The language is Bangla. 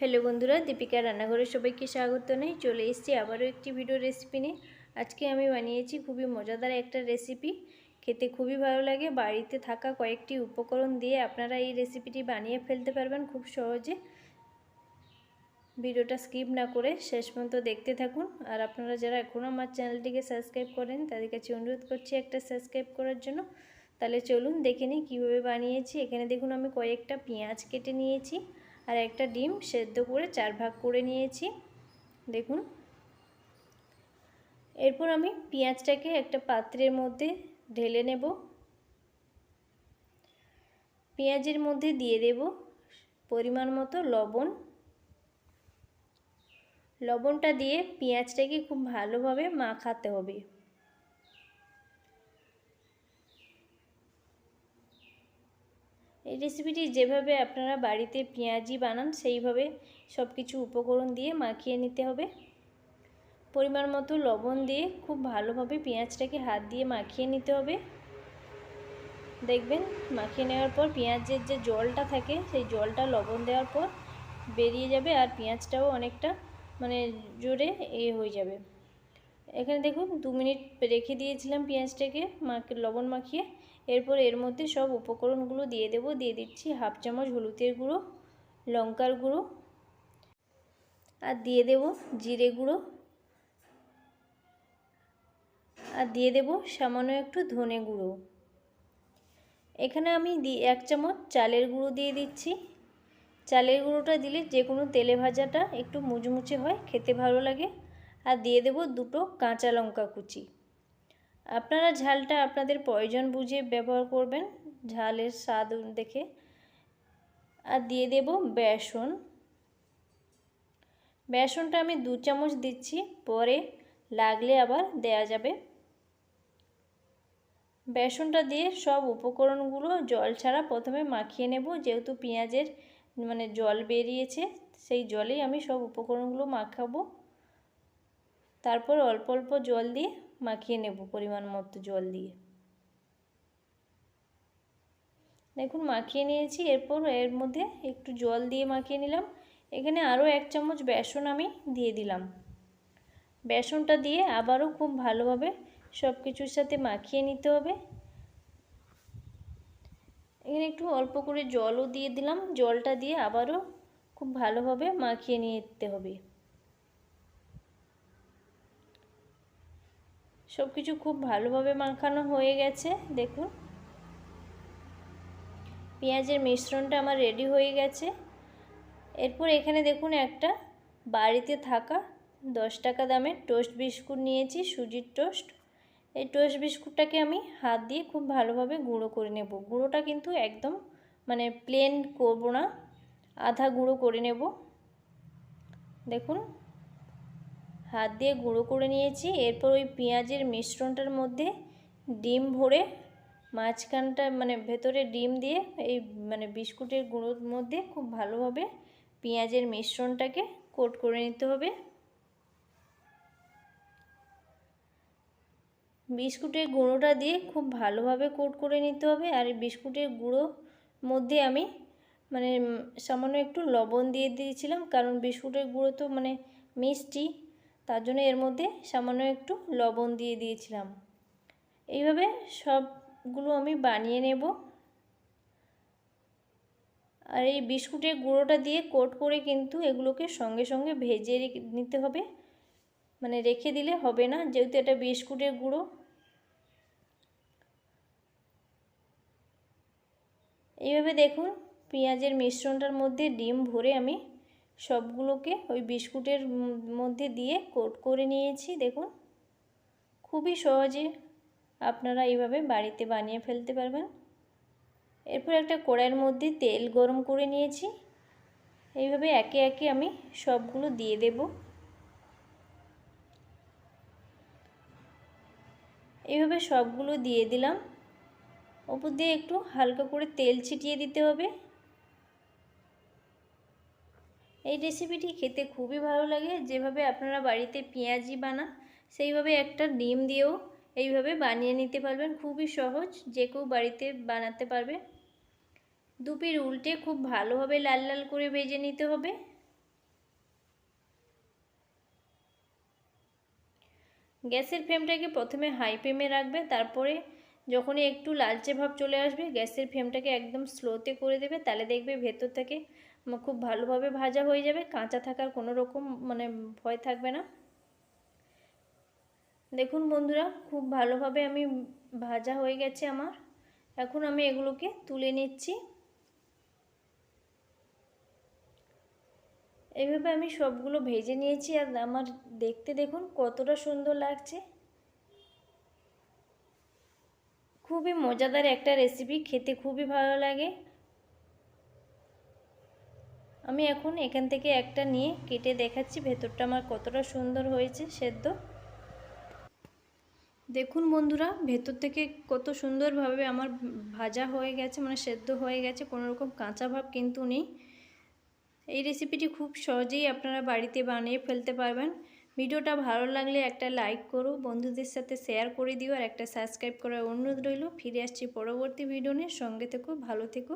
হ্যালো বন্ধুরা দীপিকা রান্নাঘরে সবাইকে স্বাগত নেই চলে এসেছি আবারও একটি ভিডিও রেসিপি নিয়ে। আজকে আমি বানিয়েছি খুবই মজাদার একটা রেসিপি খেতে খুবই ভালো লাগে। বাড়িতে থাকা কয়েকটি উপকরণ দিয়ে আপনারা এই রেসিপিটি বানিয়ে ফেলতে পারবেন খুব সহজে। ভিডিওটা স্কিপ না করে শেষ পর্যন্ত দেখতে থাকুন। আর আপনারা যারা এখনও আমার চ্যানেলটিকে সাবস্ক্রাইব করেন তাদের কাছে অনুরোধ করছি একটা সাবস্ক্রাইব করার জন্য। তাহলে চলুন দেখে নিই কীভাবে বানিয়েছি। এখানে দেখুন আমি কয়েকটা পেঁয়াজ কেটে নিয়েছি। আর একটা ডিম সেদ্ধ করে চার ভাগ করে নিয়েছি। দেখুন। এরপর আমি পেঁয়াজটাকে একটা পাত্রের মধ্যে ঢেলে নেব। পেঁয়াজের মধ্যে দিয়ে দেব পরিমাণ মতো লবণ। লবণটা দিয়ে পেঁয়াজটাকে খুব ভালোভাবে মাখাতে হবে। এই রেসিপিটি যেভাবে আপনারা বাড়িতে পেঁয়াজি বানান, সেইভাবে সব কিছু উপকরণ দিয়ে মাখিয়ে নিতে হবে। পরিমাণ মতো লবণ দিয়ে খুব ভালোভাবে পেঁয়াজটাকে হাত দিয়ে মাখিয়ে নিতে হবে। দেখবেন, মাখিয়ে নেওয়ার পর পেঁয়াজের যে জলটা থাকে, সেই জলটা লবণ দেওয়ার পর বেরিয়ে যাবে আর পেঁয়াজটাও অনেকটা মানে জোরে এ হয়ে যাবে। এখানে দেখুন দু মিনিট রেখে দিয়েছিলাম পেঁয়াজটাকে মাকে লবণ মাখিয়ে। এরপর এর মধ্যে সব উপকরণগুলো দিয়ে দেব। দিয়ে দিচ্ছি হাফ চামচ হলুদের গুঁড়ো, লঙ্কার গুঁড়ো আর দিয়ে দেব জিরে গুঁড়ো। আর দিয়ে দেব সামান্য একটু ধনে গুঁড়ো। এখানে আমি এক চামচ চালের গুঁড়ো দিয়ে দিচ্ছি। চালের গুঁড়োটা দিলে যে কোনো তেলে ভাজাটা একটু মুচমুচে হয়, খেতে ভালো লাগে। আর দিয়ে দেব দুটো কাঁচা লঙ্কা কুচি। আপনারা ঝালটা আপনাদের প্রয়োজন বুঝে ব্যবহার করবেন, ঝালের স্বাদ দেখে। আর দিয়ে দেব বেসন। বেসনটা আমি দু চামচ দিচ্ছি, পরে লাগলে আবার দেয়া যাবে। বেসনটা দিয়ে সব উপকরণগুলো জল ছাড়া প্রথমে মাখিয়ে নেব, যেহেতু পেঁয়াজের মানে জল বেরিয়েছে, সেই জলেই আমি সব উপকরণগুলো মাখাবো। তারপর অল্প অল্প জল দিয়ে মাখিয়ে নেব, পরিমাণ মতো জল দিয়ে। দেখুন, মাখিয়ে নিয়েছি, এরপর এর মধ্যে একটু জল দিয়ে মাখিয়ে নিলাম। এখানে আরও এক চামচ বেসন আমি দিয়ে দিলাম। বেসনটা দিয়ে আবারও খুব ভালোভাবে সব কিছুর সাথে মাখিয়ে নিতে হবে। এখানে একটু অল্প করে জলও দিয়ে দিলাম। জলটা দিয়ে আবারও খুব ভালোভাবে মাখিয়ে নিতে হবে। সব কিছু খুব ভালোভাবে মাখানো হয়ে গেছে, দেখুন। পেঁয়াজের মিশ্রণটা আমার রেডি হয়ে গেছে। এরপর এখানে দেখুন একটা বাড়িতে থাকা দশ টাকা দামের টোস্ট বিস্কুট নিয়েছি, সুজির টোস্ট এই টোস্ট বিস্কুটটাকে আমি হাত দিয়ে খুব ভালোভাবে গুঁড়ো করে নেব। গুঁড়োটা কিন্তু একদম মানে প্লেন করব না, আধা গুঁড়ো করে নেব। দেখুন। হাত দিয়ে গুঁড়ো করে নিয়েছি। এরপর ওই পেঁয়াজের মিশ্রণটার মধ্যে ডিম ভরে মাঝখানটা মানে ভেতরে ডিম দিয়ে এই মানে বিস্কুটের গুঁড়োর মধ্যে খুব ভালোভাবে পেঁয়াজের মিশ্রণটাকে কোট করে নিতে হবে। বিস্কুটের গুঁড়োটা দিয়ে খুব ভালোভাবে কোট করে নিতে হবে। আর বিস্কুটের গুঁড়ো মধ্যে আমি মানে সামান্য একটু লবণ দিয়ে দিয়েছিলাম, কারণ বিস্কুটের গুঁড়ো তো মানে মিষ্টি। তার জন্য এর মধ্যে সামান্য একটু লবণ দিয়ে দিয়েছিলাম। এইভাবে সবগুলো আমি বানিয়ে নেব। আর এই বিস্কুটের গুঁড়োটা দিয়ে কোট করে কিন্তু এগুলোকে সঙ্গে সঙ্গে ভেজে নিতে হবে। মানে রেখে দিলে হবে না, যেহেতু এটা বিস্কুটের গুঁড়ো। এইভাবে দেখুন, পেঁয়াজের মিশ্রণটার মধ্যে ডিম ভরে আমি সবগুলোকে ওই বিস্কুটের মধ্যে দিয়ে কোট করে নিয়েছি, দেখুন। খুবই সহজে আপনারা এইভাবে বাড়িতে বানিয়ে ফেলতে পারবেন। এরপর একটা কড়াইয়ের মধ্যে তেল গরম করে নিয়েছি। এইভাবে একে একে আমি সবগুলো দিয়ে দেব। এইভাবে সবগুলো দিয়ে দিলাম। ওপর দিয়ে একটু হালকা করে তেল ছিটিয়ে দিতে হবে। এই রেসিপিটি খেতে খুবই ভালো লাগে। যেভাবে আপনারা বাড়িতে পেঁয়াজি বানান, সেইভাবে একটা ডিম দিয়েও এইভাবে বানিয়ে নিতে পারবেন। খুবই সহজ, যে কেউ বাড়িতে বানাতে পারবে। দুপির উল্টে খুব ভালোভাবে লাল লাল করে ভেজে নিতে হবে। গ্যাসের ফ্লেমটাকে প্রথমে হাই ফ্লেমে রাখবে, তারপরে যখনই একটু লালচে ভাব চলে আসবে, গ্যাসের ফ্লেমটাকে একদম স্লোতে করে দেবে। তাহলে দেখবে ভেতর থেকে খুব ভালোভাবে ভাজা হয়ে যাবে, কাঁচা থাকার কোনো রকম মানে ভয় থাকবে না। দেখুন বন্ধুরা, খুব ভালোভাবে আমি ভাজা হয়ে গেছে আমার। এখন আমি এগুলোকে তুলে নিচ্ছি। এইভাবে আমি সবগুলো ভেজে নিয়েছি আর আমার দেখতে দেখুন কতটা সুন্দর লাগছে। খুবই মজাদার একটা রেসিপি খেতে খুবই ভালো লাগে। আমি এখন এখান থেকে একটা নিয়ে কেটে দেখাচ্ছি, ভেতরটা আমার কতটা সুন্দর হয়েছে, সেদ্ধ। দেখুন বন্ধুরা, ভেতর থেকে কত সুন্দরভাবে আমার ভাজা হয়ে গেছে মানে সেদ্ধ হয়ে গেছে, কোনো রকম কাঁচা ভাব কিন্তু নেই। এই রেসিপিটি খুব সহজেই আপনারা বাড়িতে বানিয়ে ফেলতে পারবেন। ভিডিওটা ভালো লাগলে একটা লাইক করো, বন্ধুদের সাথে শেয়ার করে দিও, আর একটা সাবস্ক্রাইব করার অনুরোধ রইল। ফিরে আসছি পরবর্তী ভিডিও নিয়ে, সঙ্গে থেকো, ভালো থেকো।